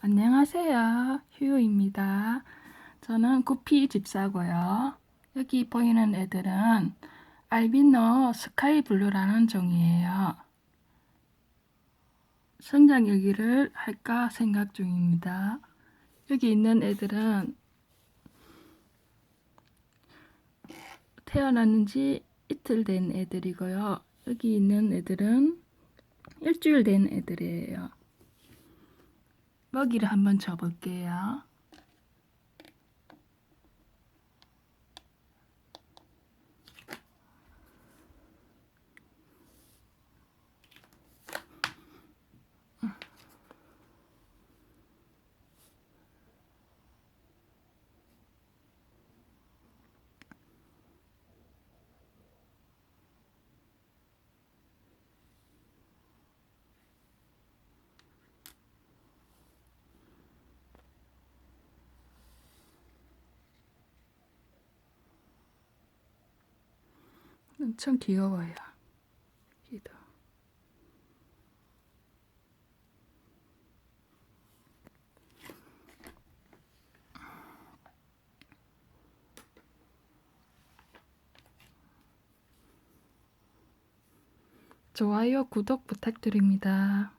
안녕하세요. 휴입니다. 저는 구피 집사고요. 여기 보이는 애들은 알비노 스카이 블루라는 종이에요. 성장 일기를 할까 생각 중입니다. 여기 있는 애들은 태어났는 지 이틀 된 애들이고요. 여기 있는 애들은 일주일 된 애들이에요. 먹이를 한번 줘볼게요. 엄청 귀여워요. 얘도. 좋아요, 구독 부탁드립니다.